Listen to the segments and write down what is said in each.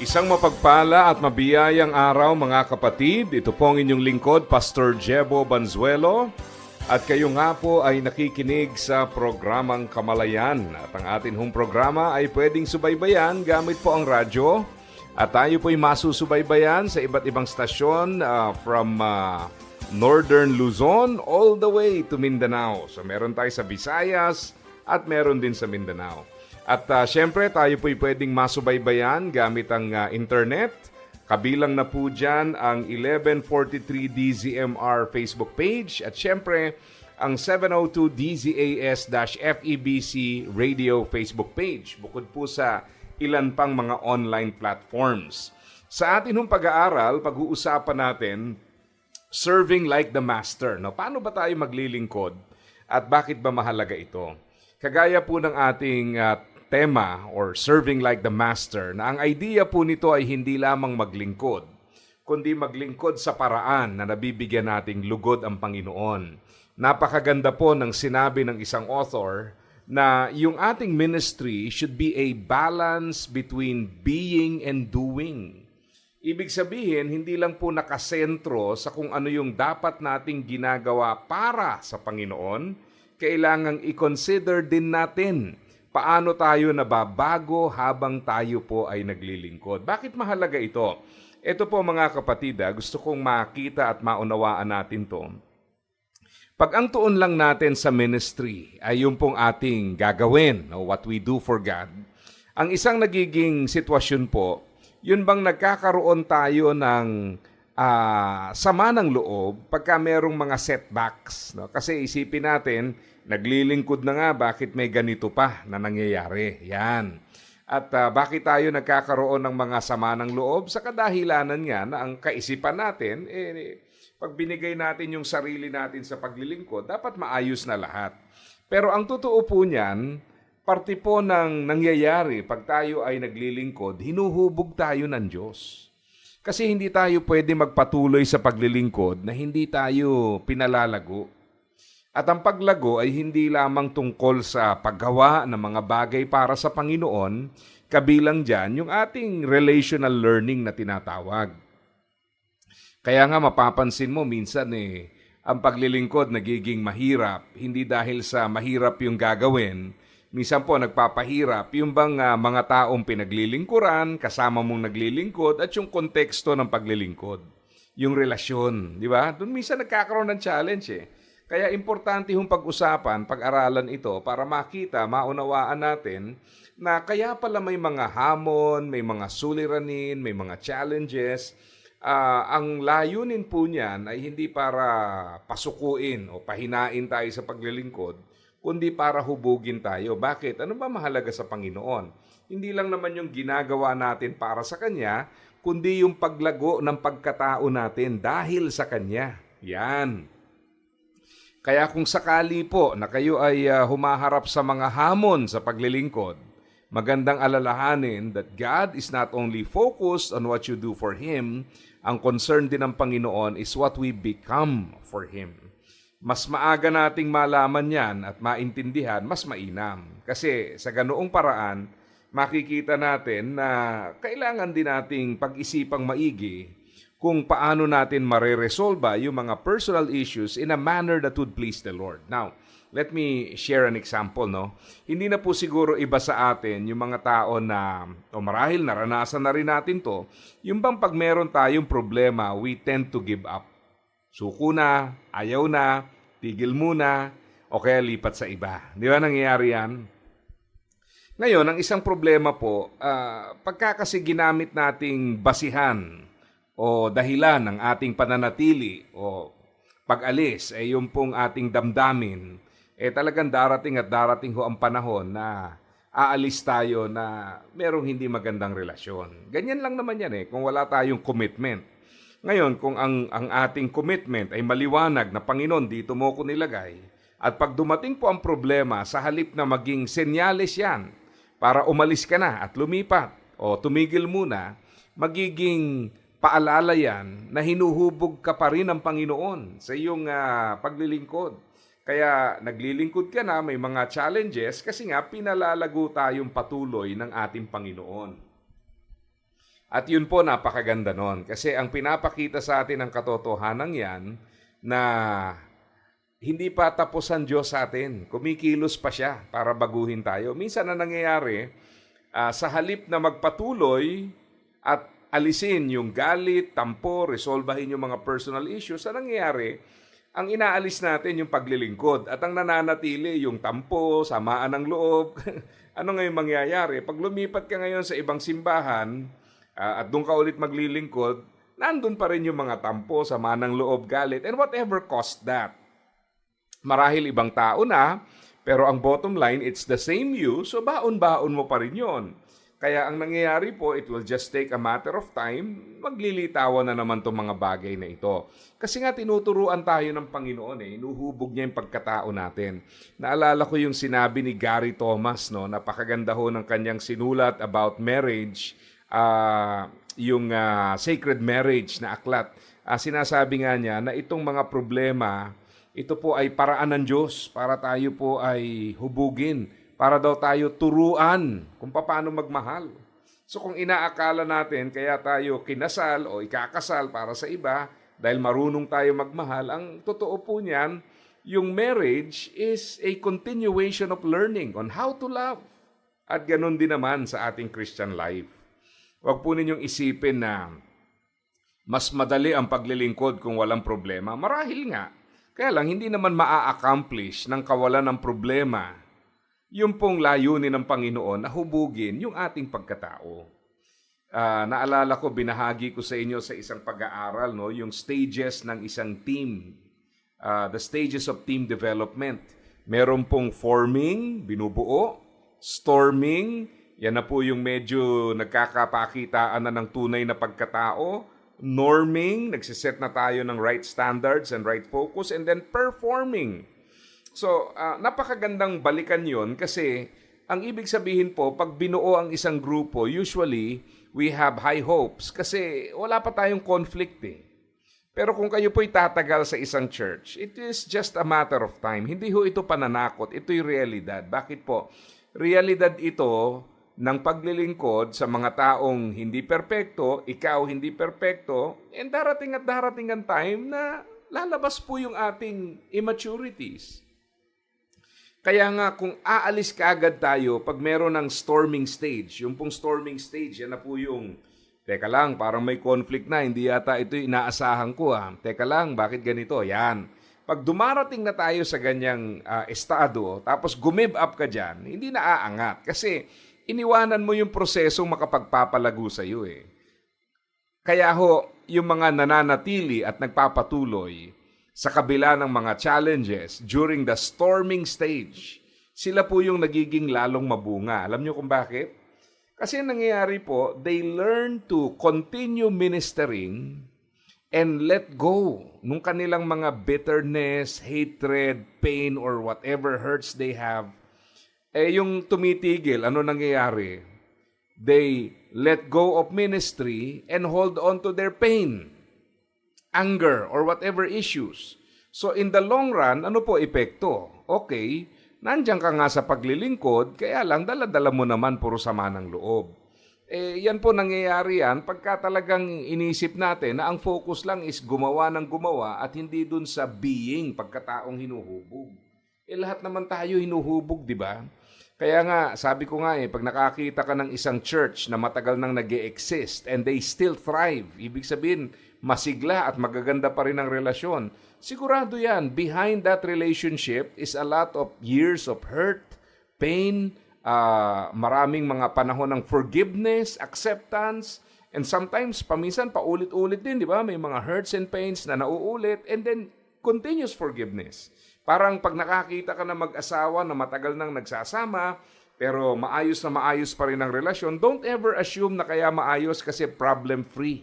Isang mapagpala at mabiyayang araw mga kapatid. Ito po ang inyong lingkod, Pastor Jebo Banzuelo. At kayo nga po ay nakikinig sa programang Kamalayan. At ang atin hong programa ay pwedeng subaybayan gamit po ang radyo. At tayo po ay masusubaybayan sa iba't ibang stasyon uh, from uh, Northern Luzon all the way to Mindanao. So meron tayo sa Visayas at meron din sa Mindanao. At uh, syempre tayo po'y pwedeng masubaybayan gamit ang uh, internet. Kabilang na po dyan ang 1143 DZMR Facebook page at syempre ang 702 DZAS-FEBC Radio Facebook page. Bukod po sa ilan pang mga online platforms. Sa atin hong pag-aaral, pag-uusapan natin serving like the master. No, paano ba tayo maglilingkod at bakit ba mahalaga ito? Kagaya po ng ating uh, tema or serving like the master na ang idea po nito ay hindi lamang maglingkod, kundi maglingkod sa paraan na nabibigyan nating lugod ang Panginoon. Napakaganda po ng sinabi ng isang author na yung ating ministry should be a balance between being and doing. Ibig sabihin, hindi lang po nakasentro sa kung ano yung dapat nating ginagawa para sa Panginoon, kailangang i-consider din natin paano tayo nababago habang tayo po ay naglilingkod. Bakit mahalaga ito? Ito po mga kapatid, gusto kong makita at maunawaan natin to. Pag ang tuon lang natin sa ministry ay yung pong ating gagawin, no, what we do for God, ang isang nagiging sitwasyon po, yun bang nagkakaroon tayo ng uh, sama ng loob pagka merong mga setbacks. No? Kasi isipin natin, naglilingkod na nga, bakit may ganito pa na nangyayari? Yan. At uh, bakit tayo nagkakaroon ng mga sama ng loob? Sa kadahilanan nga na ang kaisipan natin, eh, pag binigay natin yung sarili natin sa paglilingkod, dapat maayos na lahat. Pero ang totoo po niyan, parte po ng nangyayari pag tayo ay naglilingkod, hinuhubog tayo ng Diyos. Kasi hindi tayo pwede magpatuloy sa paglilingkod na hindi tayo pinalalago. At ang paglago ay hindi lamang tungkol sa paggawa ng mga bagay para sa Panginoon, kabilang dyan yung ating relational learning na tinatawag. Kaya nga mapapansin mo minsan eh, ang paglilingkod nagiging mahirap, hindi dahil sa mahirap yung gagawin, minsan po nagpapahirap yung bang uh, mga taong pinaglilingkuran, kasama mong naglilingkod, at yung konteksto ng paglilingkod. Yung relasyon, di ba? Doon minsan nagkakaroon ng challenge eh. Kaya importante yung pag-usapan, pag-aralan ito para makita, maunawaan natin na kaya pala may mga hamon, may mga suliranin, may mga challenges, uh, ang layunin po niyan ay hindi para pasukuin o pahinain tayo sa paglilingkod, kundi para hubugin tayo. Bakit? Ano ba mahalaga sa Panginoon? Hindi lang naman yung ginagawa natin para sa Kanya, kundi yung paglago ng pagkatao natin dahil sa Kanya. Yan. Kaya kung sakali po na kayo ay uh, humaharap sa mga hamon sa paglilingkod, magandang alalahanin that God is not only focused on what you do for Him, ang concern din ng Panginoon is what we become for Him. Mas maaga nating malaman yan at maintindihan, mas mainam. Kasi sa ganoong paraan, makikita natin na kailangan din nating pag-isipang maigi kung paano natin mareresolba yung mga personal issues in a manner that would please the Lord. Now, let me share an example, no? Hindi na po siguro iba sa atin yung mga tao na, o marahil naranasan na rin natin to, yung bang pag meron tayong problema, we tend to give up. Suko na, ayaw na, tigil muna, o kaya lipat sa iba. Di ba nangyayari yan? Ngayon, ang isang problema po, uh, pagka kasi ginamit nating basihan o dahilan ng ating pananatili o pag-alis ay yung pong ating damdamin, eh talagang darating at darating ho ang panahon na aalis tayo na merong hindi magandang relasyon. Ganyan lang naman yan eh, kung wala tayong commitment. Ngayon, kung ang, ang ating commitment ay maliwanag na Panginoon, dito mo ko nilagay, at pag dumating po ang problema, sa halip na maging senyales yan, para umalis ka na at lumipat o tumigil muna, magiging paalala yan na hinuhubog ka pa rin ng Panginoon sa iyong ah, paglilingkod. Kaya naglilingkod ka na, may mga challenges kasi nga pinalalago tayong patuloy ng ating Panginoon. At yun po napakaganda nun kasi ang pinapakita sa atin ng katotohanan yan na hindi pa tapos ang Diyos sa atin. Kumikilos pa siya para baguhin tayo. Minsan na nangyayari, ah, sa halip na magpatuloy at alisin yung galit, tampo, resolbahin yung mga personal issues, ang nangyayari, ang inaalis natin yung paglilingkod at ang nananatili yung tampo, samaan ng loob. ano ngayon mangyayari? Pag lumipat ka ngayon sa ibang simbahan ah, at doon ka ulit maglilingkod, nandun pa rin yung mga tampo, samaan ng loob, galit, and whatever caused that. Marahil ibang tao na, pero ang bottom line, it's the same you, so baon-baon mo pa rin yon. Kaya ang nangyayari po, it will just take a matter of time, maglilitawan na naman itong mga bagay na ito. Kasi nga tinuturuan tayo ng Panginoon eh, inuhubog niya yung pagkatao natin. Naalala ko yung sinabi ni Gary Thomas, no, napakaganda ho ng kanyang sinulat about marriage, ah, yung ah, sacred marriage na aklat. Ah, sinasabi nga niya na itong mga problema, ito po ay paraan ng Diyos para tayo po ay hubugin, para daw tayo turuan kung paano magmahal. So kung inaakala natin kaya tayo kinasal o ikakasal para sa iba dahil marunong tayo magmahal, ang totoo po niyan, yung marriage is a continuation of learning on how to love. At ganun din naman sa ating Christian life. Huwag po ninyong isipin na mas madali ang paglilingkod kung walang problema. Marahil nga. Kaya lang, hindi naman maa-accomplish ng kawalan ng problema yung pong layunin ng Panginoon na hubugin yung ating pagkatao. Ah, naalala ko, binahagi ko sa inyo sa isang pag-aaral, no, yung stages ng isang team. Ah, the stages of team development. Meron pong forming, binubuo, storming, yan na po yung medyo nagkakapakitaan na ng tunay na pagkatao, norming, nagsiset na tayo ng right standards and right focus, and then performing. So, ah, napakagandang balikan yon kasi ang ibig sabihin po, pag binuo ang isang grupo, usually, we have high hopes kasi wala pa tayong conflict eh. Pero kung kayo po'y tatagal sa isang church, it is just a matter of time. Hindi ho ito pananakot, ito'y realidad. Bakit po? Realidad ito ng paglilingkod sa mga taong hindi perpekto, ikaw hindi perpekto, and darating at darating ang time na lalabas po yung ating immaturities. Kaya nga kung aalis ka agad tayo pag meron ng storming stage, yung pong storming stage, yan na po yung, teka lang, parang may conflict na, hindi yata ito inaasahan ko ah. Teka lang, bakit ganito? Yan. Pag dumarating na tayo sa ganyang ah, estado, tapos gumib up ka dyan, hindi na aangat. Kasi iniwanan mo yung prosesong makapagpapalago sa iyo eh. Kaya ho, yung mga nananatili at nagpapatuloy sa kabila ng mga challenges during the storming stage, sila po yung nagiging lalong mabunga. Alam nyo kung bakit? Kasi ang nangyayari po, they learn to continue ministering and let go nung kanilang mga bitterness, hatred, pain, or whatever hurts they have. Eh yung tumitigil, ano nangyayari? They let go of ministry and hold on to their pain, anger, or whatever issues. So in the long run, ano po epekto? Okay, nandiyan ka nga sa paglilingkod, kaya lang dala-dala mo naman puro sama ng loob. Eh, yan po nangyayari yan pagka talagang inisip natin na ang focus lang is gumawa ng gumawa at hindi dun sa being, pagkataong hinuhubog. Eh, lahat naman tayo hinuhubog, di ba? Kaya nga, sabi ko nga eh, pag nakakita ka ng isang church na matagal nang nag exist and they still thrive, ibig sabihin, masigla at magaganda pa rin ang relasyon, sigurado yan, behind that relationship is a lot of years of hurt, pain, ah, maraming mga panahon ng forgiveness, acceptance, and sometimes, paminsan, paulit-ulit din, di ba? May mga hurts and pains na nauulit, and then continuous forgiveness. Parang pag nakakita ka na mag-asawa na matagal nang nagsasama, pero maayos na maayos pa rin ang relasyon, don't ever assume na kaya maayos kasi problem-free.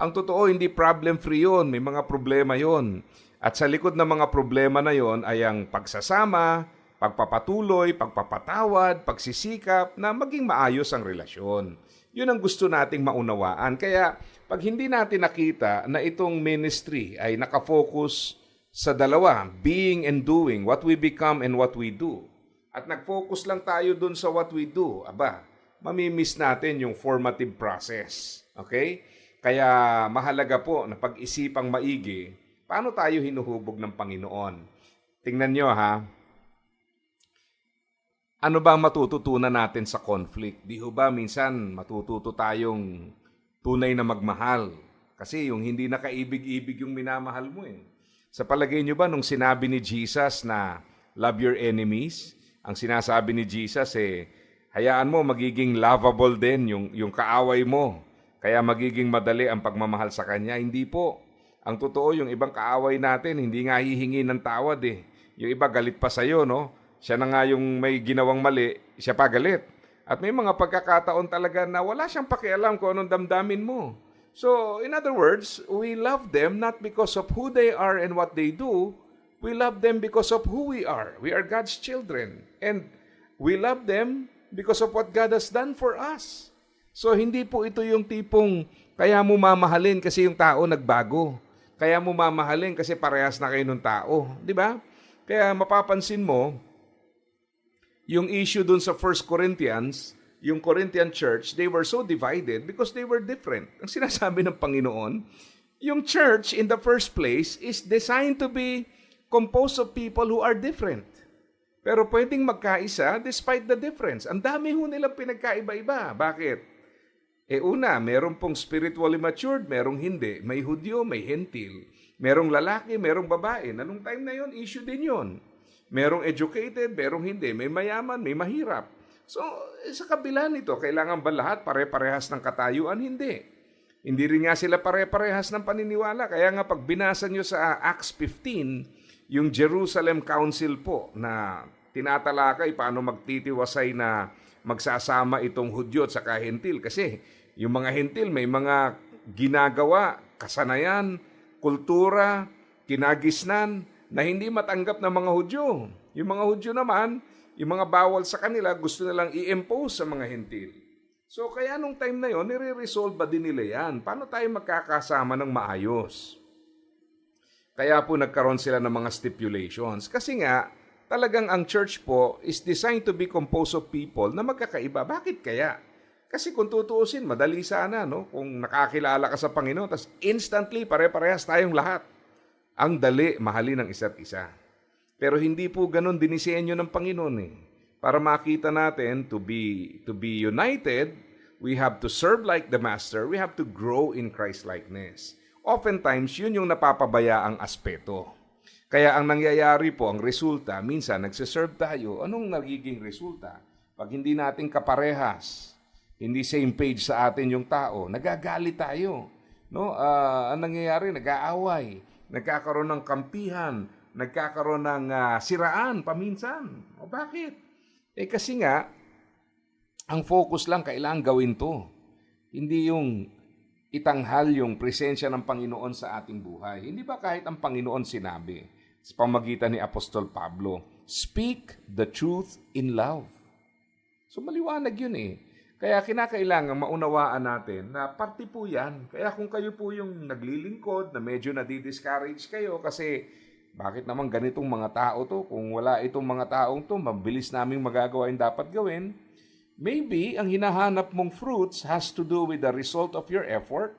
Ang totoo, hindi problem-free yun. May mga problema yon. At sa likod ng mga problema na yon ay ang pagsasama, pagpapatuloy, pagpapatawad, pagsisikap na maging maayos ang relasyon. Yun ang gusto nating maunawaan. Kaya pag hindi natin nakita na itong ministry ay nakafocus sa dalawa, being and doing, what we become and what we do. At nag-focus lang tayo dun sa what we do. Aba, mamimiss natin yung formative process. Okay? Kaya mahalaga po na pag-isipang maigi, paano tayo hinuhubog ng Panginoon? Tingnan nyo ha, ano ba matututunan natin sa conflict? Di ba minsan matututo tayong tunay na magmahal? Kasi yung hindi nakaibig-ibig yung minamahal mo eh. Sa palagay nyo ba nung sinabi ni Jesus na love your enemies, ang sinasabi ni Jesus eh, hayaan mo magiging lovable din yung, yung kaaway mo. Kaya magiging madali ang pagmamahal sa kanya. Hindi po. Ang totoo, yung ibang kaaway natin, hindi nga hihingi ng tawad eh. Yung iba galit pa sa'yo, no? Siya na nga yung may ginawang mali, siya pa galit. At may mga pagkakataon talaga na wala siyang pakialam kung anong damdamin mo. So, in other words, we love them not because of who they are and what they do. We love them because of who we are. We are God's children. And we love them because of what God has done for us. So, hindi po ito yung tipong kaya mo mamahalin kasi yung tao nagbago. Kaya mo mamahalin kasi parehas na kayo ng tao. Di ba? Kaya mapapansin mo, yung issue dun sa 1 Corinthians, yung Corinthian church, they were so divided because they were different. Ang sinasabi ng Panginoon, yung church in the first place is designed to be composed of people who are different. Pero pwedeng magkaisa despite the difference. Ang dami ho nilang pinagkaiba-iba. Bakit? E una, meron pong spiritually matured, merong hindi. May Hudyo, may Hentil. Merong lalaki, merong babae. Anong time na yon issue din yon. Merong educated, merong hindi. May mayaman, may mahirap. So, eh, sa kabila nito, kailangan ba lahat pare-parehas ng katayuan? Hindi. Hindi rin nga sila pare-parehas ng paniniwala. Kaya nga pag binasa nyo sa Acts 15, yung Jerusalem Council po na tinatalakay paano magtitiwasay na magsasama itong Hudyo at saka Hentil. Kasi yung mga Hentil may mga ginagawa, kasanayan, kultura, kinagisnan na hindi matanggap ng mga Hudyo. Yung mga Hudyo naman, yung mga bawal sa kanila, gusto nilang i-impose sa mga Hentil. So kaya nung time na yon, nire-resolve ba din nila yan? Paano tayo magkakasama ng maayos? Kaya po nagkaroon sila ng mga stipulations. Kasi nga, talagang ang church po is designed to be composed of people na magkakaiba. Bakit kaya? Kasi kung tutuusin, madali sana, no? Kung nakakilala ka sa Panginoon, tapos instantly, pare-parehas tayong lahat. Ang dali, mahalin ng isa't isa. Pero hindi po ganun dinisenyo ng Panginoon eh. Para makita natin to be to be united, we have to serve like the master, we have to grow in Christ-likeness. Oftentimes, yun yung napapabayaang aspeto. Kaya ang nangyayari po, ang resulta, minsan nagsiserve tayo. Anong nagiging resulta? Pag hindi natin kaparehas, hindi same page sa atin yung tao, nagagalit tayo. No? Ah, ang nangyayari, nag-aaway, nagkakaroon ng kampihan, nagkakaroon ng ah, siraan paminsan. O bakit? Eh kasi nga, ang focus lang kailangan gawin to. Hindi yung itanghal yung presensya ng Panginoon sa ating buhay. Hindi ba kahit ang Panginoon sinabi sa pamagitan ni Apostol Pablo, speak the truth in love. So maliwanag yun eh. Kaya kinakailangan maunawaan natin na parte po yan. Kaya kung kayo po yung naglilingkod, na medyo nadi-discourage kayo kasi bakit naman ganitong mga tao to? Kung wala itong mga taong to, mabilis naming magagawa yung dapat gawin. Maybe ang hinahanap mong fruits has to do with the result of your effort.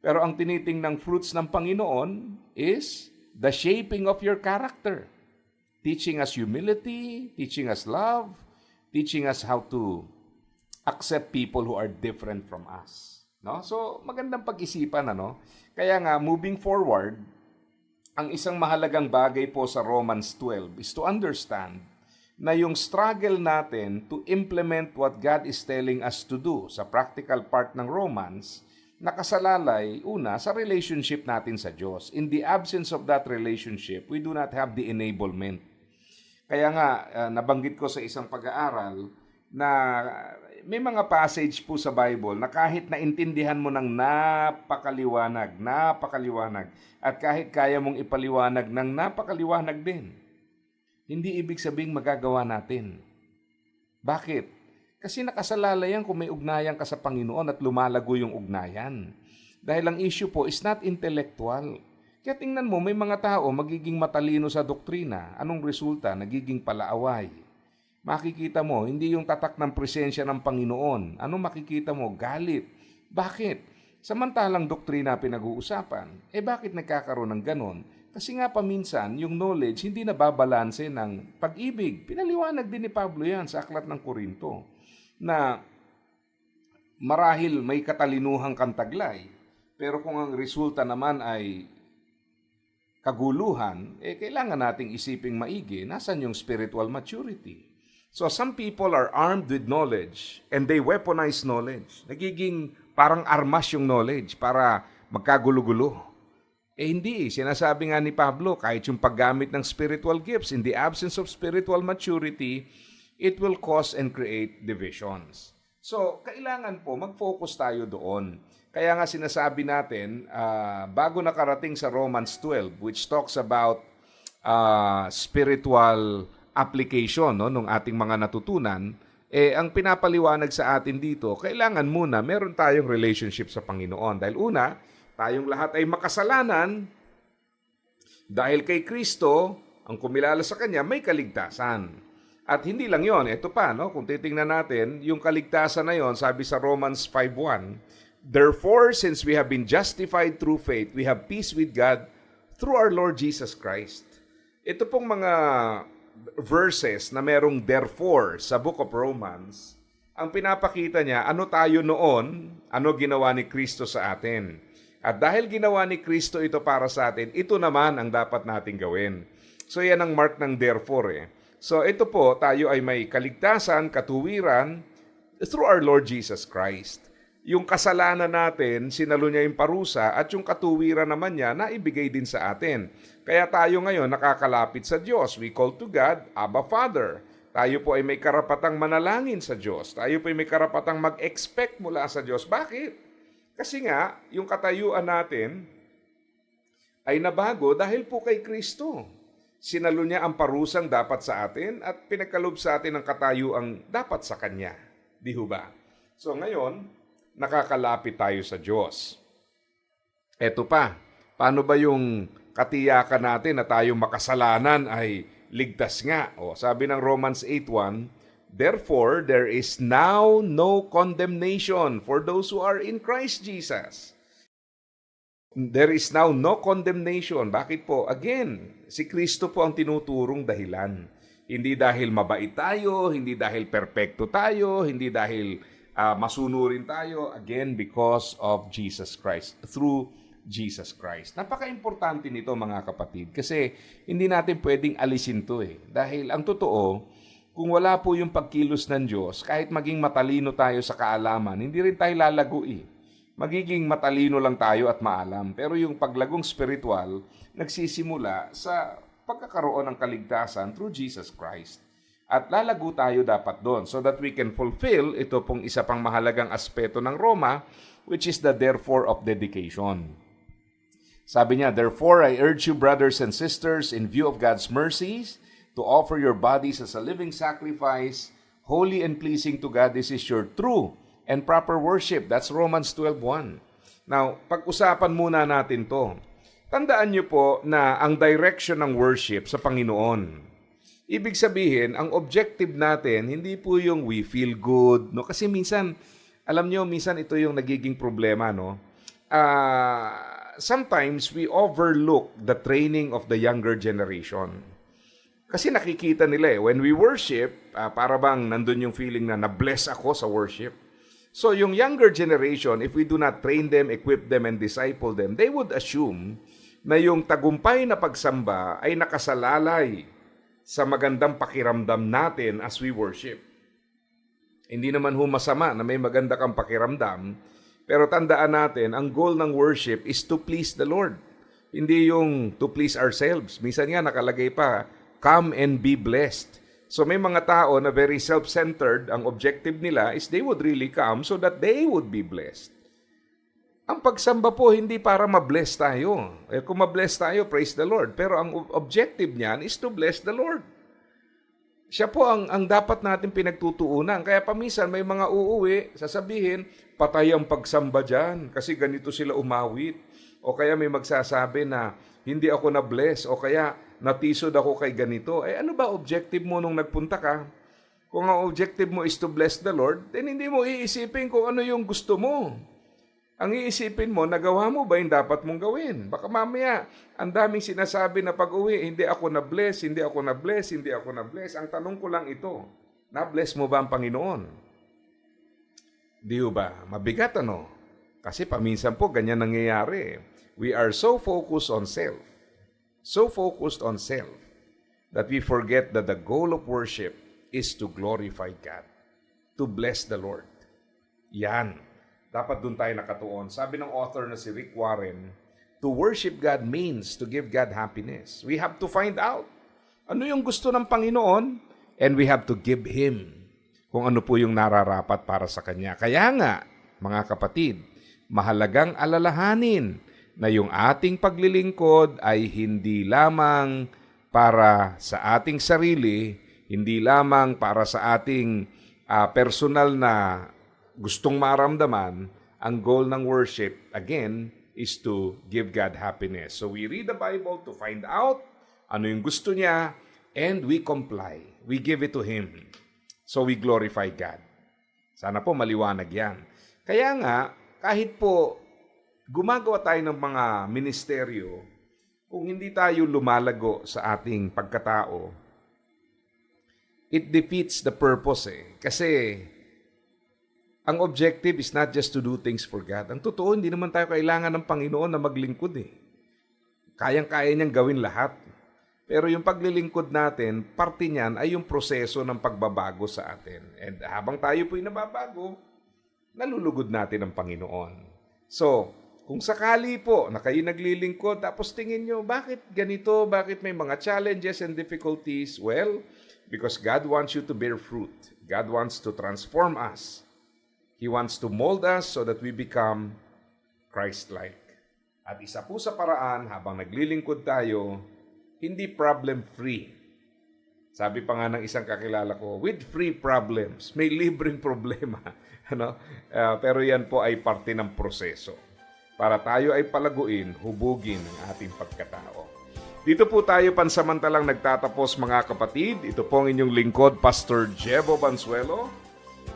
Pero ang tinitingnang fruits ng Panginoon is the shaping of your character. Teaching us humility, teaching us love, teaching us how to accept people who are different from us. No? So, magandang pag-isipan ano. Kaya nga moving forward, ang isang mahalagang bagay po sa Romans 12 is to understand na yung struggle natin to implement what God is telling us to do sa practical part ng Romans, nakasalalay una sa relationship natin sa Diyos. In the absence of that relationship, we do not have the enablement. Kaya nga, ah, nabanggit ko sa isang pag-aaral na may mga passage po sa Bible na kahit naintindihan mo ng napakaliwanag, napakaliwanag, at kahit kaya mong ipaliwanag ng napakaliwanag din, hindi ibig sabing magagawa natin. Bakit? Kasi nakasalalayan kung may ugnayan ka sa Panginoon at lumalago yung ugnayan. Dahil ang issue po is not intellectual. Kaya tingnan mo, may mga tao magiging matalino sa doktrina. Anong resulta? Nagiging palaaway. Makikita mo, hindi yung tatak ng presensya ng Panginoon. Anong makikita mo? Galit. Bakit? Samantalang doktrina pinag-uusapan. Eh bakit nagkakaroon ng ganon? Kasi nga paminsan, yung knowledge hindi nababalanse ng pag-ibig. Pinaliwanag din ni Pablo yan sa Aklat ng Korinto na marahil may katalinuhang kantaglay, pero kung ang resulta naman ay kaguluhan, eh kailangan nating isiping maigi, nasan yung spiritual maturity? So some people are armed with knowledge and they weaponize knowledge. Nagiging parang armas yung knowledge para magkagulo-gulo. Eh hindi, sinasabi nga ni Pablo, kahit yung paggamit ng spiritual gifts, in the absence of spiritual maturity, it will cause and create divisions. So, kailangan po mag-focus tayo doon. Kaya nga sinasabi natin, ah, bago nakarating sa Romans 12, which talks about ah, spiritual application no, ng ating mga natutunan, eh, ang pinapaliwanag sa atin dito, kailangan muna meron tayong relationship sa Panginoon. Dahil una, tayong lahat ay makasalanan, dahil kay Kristo, ang kumilala sa Kanya, may kaligtasan. At hindi lang yon, ito pa, no? kung titingnan natin, yung kaligtasan na yon, sabi sa Romans 5.1, Therefore, since we have been justified through faith, we have peace with God through our Lord Jesus Christ. Ito pong mga verses na merong therefore sa Book of Romans, ang pinapakita niya, ano tayo noon, ano ginawa ni Kristo sa atin. At dahil ginawa ni Kristo ito para sa atin, ito naman ang dapat nating gawin. So yan ang mark ng therefore eh. So ito po, tayo ay may kaligtasan, katuwiran through our Lord Jesus Christ. Yung kasalanan natin, sinalo niya yung parusa at yung katuwiran naman niya, naibigay din sa atin. Kaya tayo ngayon nakakalapit sa Diyos. We call to God, Abba Father. Tayo po ay may karapatang manalangin sa Diyos. Tayo po ay may karapatang mag-expect mula sa Diyos. Bakit? Kasi nga, yung katayuan natin ay nabago dahil po kay Kristo. Sinalo niya ang parusang dapat sa atin at pinagkalob sa atin ang katayuang dapat sa Kanya. Di ba? So ngayon, nakakalapit tayo sa Diyos. Eto pa, paano ba yung katiyakan natin na tayong makasalanan ay ligtas nga? O, sabi ng Romans 8.1, Therefore, there is now no condemnation for those who are in Christ Jesus. There is now no condemnation. Bakit po? Again, si Kristo po ang tinuturong dahilan. Hindi dahil mabait tayo, hindi dahil perpekto tayo, hindi dahil ah, masunurin tayo. Again, because of Jesus Christ. Through Jesus Christ. Napaka-importante nito mga kapatid kasi hindi natin pwedeng alisin to eh. Dahil ang totoo, kung wala po yung pagkilos ng Diyos, kahit maging matalino tayo sa kaalaman, hindi rin tayo lalago eh. Magiging matalino lang tayo at maalam. Pero yung paglagong spiritual, nagsisimula sa pagkakaroon ng kaligtasan through Jesus Christ. At lalago tayo dapat doon so that we can fulfill ito pong isa pang mahalagang aspeto ng Roma, which is the therefore of dedication. Sabi niya, Therefore I urge you, brothers and sisters, in view of God's mercies, to offer your bodies as a living sacrifice, holy and pleasing to God. This is your true and proper worship. That's Romans 12.1. Now, pag-usapan muna natin to. Tandaan niyo po na ang direction ng worship sa Panginoon. Ibig sabihin, ang objective natin, hindi po yung we feel good. No? Kasi minsan, alam niyo, minsan ito yung nagiging problema. No? Ah, sometimes we overlook the training of the younger generation. Kasi nakikita nila eh, when we worship, ah, para bang nandun yung feeling na na-bless ako sa worship. So yung younger generation, if we do not train them, equip them, and disciple them, they would assume na yung tagumpay na pagsamba ay nakasalalay sa magandang pakiramdam natin as we worship. Hindi naman ho masama na may maganda kang pakiramdam, pero tandaan natin, ang goal ng worship is to please the Lord. Hindi yung to please ourselves. Minsan nga nakalagay pa, come and be blessed. So may mga tao na very self-centered, ang objective nila is they would really come so that they would be blessed. Ang pagsamba po hindi para ma-bless tayo. Eh, kung ma-bless tayo, praise the Lord. Pero ang ob- objective niyan is to bless the Lord. Siya po ang, ang dapat natin pinagtutuunan. Kaya paminsan may mga uuwi, sasabihin, patay ang pagsamba dyan kasi ganito sila umawit. O kaya may magsasabi na hindi ako na-bless o kaya natisod ako kay ganito. Eh ano ba objective mo nung nagpunta ka? Kung ang objective mo is to bless the Lord, then hindi mo iisipin kung ano yung gusto mo. Ang iisipin mo, nagawa mo ba yung dapat mong gawin? Baka mamaya, ang daming sinasabi na pag-uwi, hindi ako na-bless, hindi ako na-bless, hindi ako na-bless. Ang tanong ko lang ito, na-bless mo ba ang Panginoon? Di ba? Mabigat ano? Kasi paminsan po ganyan nangyayari. We are so focused on self, so focused on self, that we forget that the goal of worship is to glorify God, to bless the Lord. Yan. Dapat dun tayo nakatuon. Sabi ng author na si Rick Warren, to worship God means to give God happiness. We have to find out ano yung gusto ng Panginoon and we have to give Him kung ano po yung nararapat para sa Kanya. Kaya nga, mga kapatid, mahalagang alalahanin na yung ating paglilingkod ay hindi lamang para sa ating sarili, hindi lamang para sa ating ah, personal na gustong maramdaman, ang goal ng worship, again, is to give God happiness. So we read the Bible to find out ano yung gusto niya, and we comply. We give it to Him. So we glorify God. Sana po maliwanag yan. Kaya nga, kahit po gumagawa tayo ng mga ministeryo, kung hindi tayo lumalago sa ating pagkatao, it defeats the purpose eh. Kasi ang objective is not just to do things for God. Ang totoo, hindi naman tayo kailangan ng Panginoon na maglingkod eh. Kayang-kaya niyang gawin lahat. Pero yung paglilingkod natin, parte niyan ay yung proseso ng pagbabago sa atin. And habang tayo po'y nababago, nalulugod natin ang Panginoon. So, kung sakali po na kayo naglilingkod, tapos tingin nyo, bakit ganito? Bakit may mga challenges and difficulties? Well, because God wants you to bear fruit. God wants to transform us. He wants to mold us so that we become Christ-like. At isa po sa paraan habang naglilingkod tayo, hindi problem-free. Sabi pa nga ng isang kakilala ko, with free problems, may libreng problema. ano? Ah, pero yan po ay parte ng proseso. Para tayo ay palaguin, hubugin ang ating pagkatao. Dito po tayo pansamantalang nagtatapos mga kapatid. Ito po ang inyong lingkod, Pastor Jebo Bansuelo.